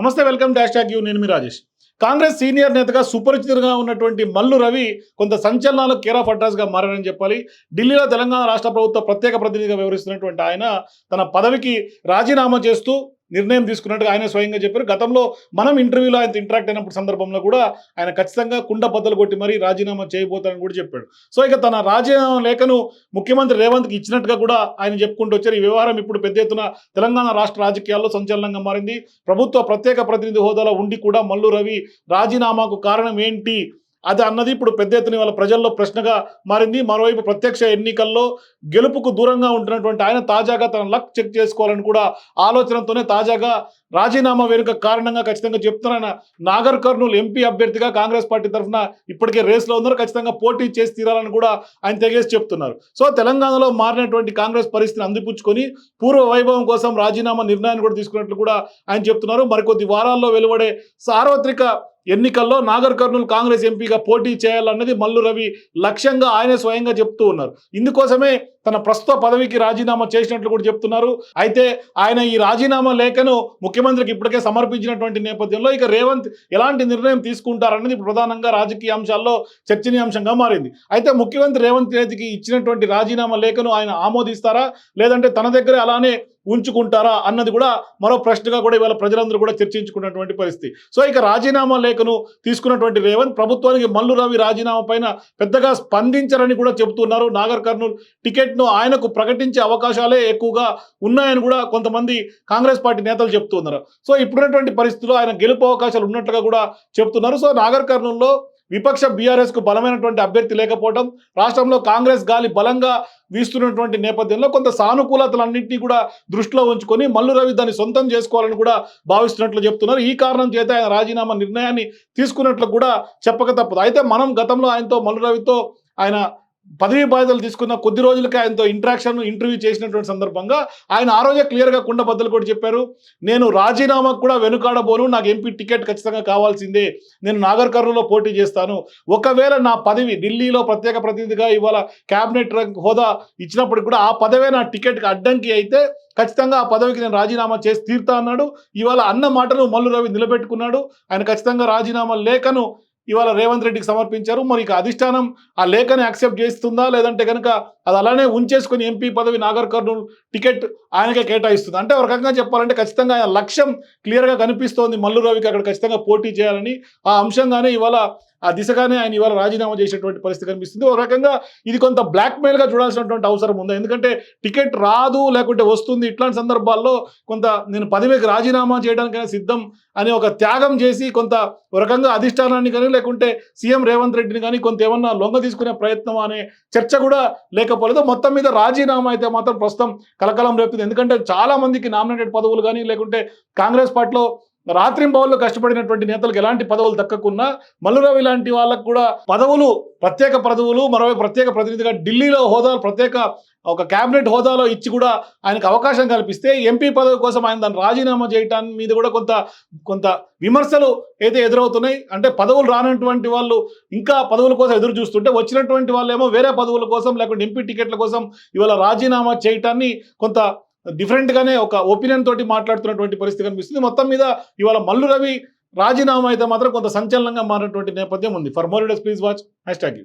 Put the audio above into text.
నమస్తే welcome dash tag you. నేను మీ Rajesh. Congress senior నేతగా సుపరిచితంగా ఉన్నటువంటి మల్లు రవి కొంత సంచలనాలు కేరాఫ్ ఆఫ్ అడ్రస్గా మారారని చెప్పాలి. ఢిల్లీలో తెలంగాణ రాష్ట్ర ప్రభుత్వ ప్రత్యేక ప్రతినిధిగా వ్యవహరిస్తున్నటువంటి ఆయన తన పదవికి రాజీనామా చేస్తూ నిర్ణయం తీసుకున్నట్టుగా ఆయన స్వయంగా చెప్పారు. గతంలో మనం ఇంటర్వ్యూలో ఆయన ఇంటరాక్ట్ అయినప్పుడు సందర్భంలో కూడా ఆయన ఖచ్చితంగా కుండ బద్దలు కొట్టి మరీ రాజీనామా చేయబోతానని కూడా చెప్పాడు. సో ఇక తన రాజీనామా లేఖను ముఖ్యమంత్రి రేవంత్కి ఇచ్చినట్టుగా కూడా ఆయన చెప్పుకుంటూ వచ్చారు. ఈ వ్యవహారం ఇప్పుడు పెద్ద ఎత్తున తెలంగాణ రాష్ట్ర రాజకీయాల్లో సంచలనంగా మారింది. ప్రభుత్వ ప్రత్యేక ప్రతినిధి హోదాలో ఉండి కూడా మల్లు రవి రాజీనామాకు కారణం ఏంటి? అది అన్నది ఇప్పుడు పెద్ద ఎత్తున వాళ్ళ ప్రజల్లో ప్రశ్నగా మారింది. మరోవైపు ప్రత్యక్ష ఎన్నికల్లో గెలుపుకు దూరంగా ఉంటున్నటువంటి ఆయన తాజాగా తన లక్ చెక్ చేసుకోవాలని కూడా ఆలోచనతోనే తాజాగా రాజీనామా వెనుక కారణంగా ఖచ్చితంగా చెప్తున్న ఆయన నాగర్ కర్నూలు ఎంపీ అభ్యర్థిగా కాంగ్రెస్ పార్టీ తరఫున ఇప్పటికే రేస్లో ఉన్నారు. ఖచ్చితంగా పోటీ చేసి తీరాలని కూడా ఆయన తెగేసి చెప్తున్నారు. సో తెలంగాణలో మారినటువంటి కాంగ్రెస్ పరిస్థితిని అందిపుచ్చుకొని పూర్వ వైభవం కోసం రాజీనామా నిర్ణయాన్ని కూడా తీసుకున్నట్లు కూడా ఆయన చెప్తున్నారు. మరికొద్ది వారాల్లో వెలువడే సార్వత్రిక ఎన్నికల్లో నాగర్ కర్నూలు కాంగ్రెస్ ఎంపీగా పోటీ చేయాలన్నది మల్లు రవి లక్ష్యంగా ఆయనే స్వయంగా చెప్తూ ఉన్నారు. ఇందుకోసమే తన ప్రస్తుత పదవికి రాజీనామా చేసినట్లు కూడా చెప్తున్నారు. అయితే ఆయన ఈ రాజీనామా లేఖను ముఖ్యమంత్రికి ఇప్పటికే సమర్పించినటువంటి నేపథ్యంలో ఇక రేవంత్ ఎలాంటి నిర్ణయం తీసుకుంటారన్నది ప్రధానంగా రాజకీయ అంశాల్లో చర్చనీయాంశంగా మారింది. అయితే ముఖ్యమంత్రి రేవంత్ రెడ్డికి ఇచ్చినటువంటి రాజీనామా లేఖను ఆయన ఆమోదిస్తారా? లేదంటే తన దగ్గర అలానే ఉంచుకుంటారా అన్నది కూడా మరో ప్రశ్నగా కూడా ఇవాళ ప్రజలందరూ కూడా చర్చించుకున్నటువంటి పరిస్థితి. సో ఇక రాజీనామా లేఖను తీసుకున్నటువంటి రేవంత్ ప్రభుత్వానికి మల్లు రవి రాజీనామా పైన పెద్దగా స్పందించరని కూడా చెబుతున్నారు. నాగర్ కర్నూలు టికెట్ను ఆయనకు ప్రకటించే అవకాశాలే ఎక్కువగా ఉన్నాయని కూడా కొంతమంది కాంగ్రెస్ పార్టీ నేతలు చెప్తున్నారు సో ఇప్పుడున్నటువంటి పరిస్థితుల్లో ఆయన గెలుపు అవకాశాలు ఉన్నట్లుగా కూడా చెప్తున్నారు సో నాగర్ కర్నూలులో విపక్ష బీఆర్ఎస్కు బలమైనటువంటి అభ్యర్థి లేకపోవడం రాష్ట్రంలో కాంగ్రెస్ గాలి బలంగా వీస్తున్నటువంటి నేపథ్యంలో కొంత సానుకూలతలన్నింటినీ కూడా దృష్టిలో ఉంచుకొని మల్లు రవి దాన్ని సొంతం చేసుకోవాలని కూడా భావిస్తున్నట్లు చెప్తున్నారు. ఈ కారణం చేత ఆయన రాజీనామా నిర్ణయాన్ని తీసుకున్నట్లు కూడా చెప్పక తప్పదు. అయితే మనం గతంలో ఆయనతో మల్లు రవితో ఆయన పదవీ బాధ్యతలు తీసుకున్న కొద్ది రోజులకి ఆయనతో ఇంట్రాక్షన్ ఇంటర్వ్యూ చేసినటువంటి సందర్భంగా ఆయన ఆ రోజే క్లియర్గా కుండ బద్దలు కూడా చెప్పారు. నేను రాజీనామాకు కూడా వెనుకాడబోను. నాకు ఎంపీ టికెట్ ఖచ్చితంగా కావాల్సిందే. నేను నాగర్ కర్నూలులో పోటీ చేస్తాను. ఒకవేళ నా పదవి ఢిల్లీలో ప్రత్యేక ప్రతినిధిగా ఇవాళ క్యాబినెట్ రంగ్ హోదా ఇచ్చినప్పుడు కూడా ఆ పదవే నా టికెట్కి అడ్డంకి అయితే ఖచ్చితంగా ఆ పదవికి నేను రాజీనామా చేసి తీరుతా అన్నాడు. ఇవాళ అన్న మాటను మల్లు రవి నిలబెట్టుకున్నాడు. ఆయన ఖచ్చితంగా రాజీనామా లేఖను ఇవాళ రేవంత్ రెడ్డికి సమర్పించారు. మరి ఇక అధిష్టానం ఆ లేఖని యాక్సెప్ట్ చేస్తుందా? లేదంటే కనుక అది అలానే ఉంచేసుకుని ఎంపీ పదవి నాగర్ కర్నూలు టికెట్ ఆయనకే కేటాయిస్తుంది. అంటే ఒక రకంగా చెప్పాలంటే ఖచ్చితంగా ఆయన లక్ష్యం క్లియర్గా కనిపిస్తోంది. మల్లు రవికి అక్కడ ఖచ్చితంగా పోటీ చేయాలని. ఆ అంశంగానే ఇవాళ ఆ దిశగానే ఆయన ఇవాళ రాజీనామా చేసేటువంటి పరిస్థితి కనిపిస్తుంది. ఒక రకంగా ఇది కొంత బ్లాక్మెయిల్గా చూడాల్సినటువంటి అవసరం ఉంది. ఎందుకంటే టికెట్ రాదు లేకుంటే వస్తుంది. ఇట్లాంటి సందర్భాల్లో కొంత నేను పదవికి రాజీనామా చేయడానికైనా సిద్ధం అని ఒక త్యాగం చేసి కొంత ఒక రకంగా అధిష్టానాన్ని కానీ లేకుంటే సీఎం రేవంత్ రెడ్డిని కానీ కొంత ఏమన్నా లొంగ తీసుకునే ప్రయత్నం అనే చర్చ కూడా లేకపోలేదు. మొత్తం మీద రాజీనామా అయితే మాత్రం ప్రస్తుతం కలకలం రేపుతుంది. ఎందుకంటే చాలా మందికి నామినేటెడ్ పదవులు కానీ లేకుంటే కాంగ్రెస్ పార్టీలో రాత్రింబవల్లో కష్టపడినటువంటి నేతలకు ఎలాంటి పదవులు దక్కకున్నా మల్లురవి లాంటి వాళ్ళకు కూడా పదవులు ప్రత్యేక పదవులు మరోవైపు ప్రత్యేక ప్రతినిధిగా ఢిల్లీలో హోదాలు ప్రత్యేక ఒక క్యాబినెట్ హోదాలో ఇచ్చి కూడా ఆయనకు అవకాశం కల్పిస్తే ఎంపీ పదవి కోసం ఆయన దాన్ని రాజీనామా చేయటం మీద కూడా కొంత కొంత విమర్శలు అయితే ఎదురవుతున్నాయి. అంటే పదవులు రానటువంటి వాళ్ళు ఇంకా పదవుల కోసం ఎదురు చూస్తుంటే వచ్చినటువంటి వాళ్ళు ఏమో వేరే పదవుల కోసం లేకుంటే ఎంపీ టికెట్ల కోసం ఇవాళ రాజీనామా చేయటాన్ని కొంత డిఫరెంట్ గానే ఒక ఒపీనియన్ తోటి మాట్లాడుతున్నటువంటి పరిస్థితి కనిపిస్తుంది. మొత్తం మీద ఇవాళ మల్లు రవి రాజీనామా అయితే మాత్రం కొంత సంచలనంగా మారినటువంటి నేపథ్యం ఉంది. For more days please watch hashtag you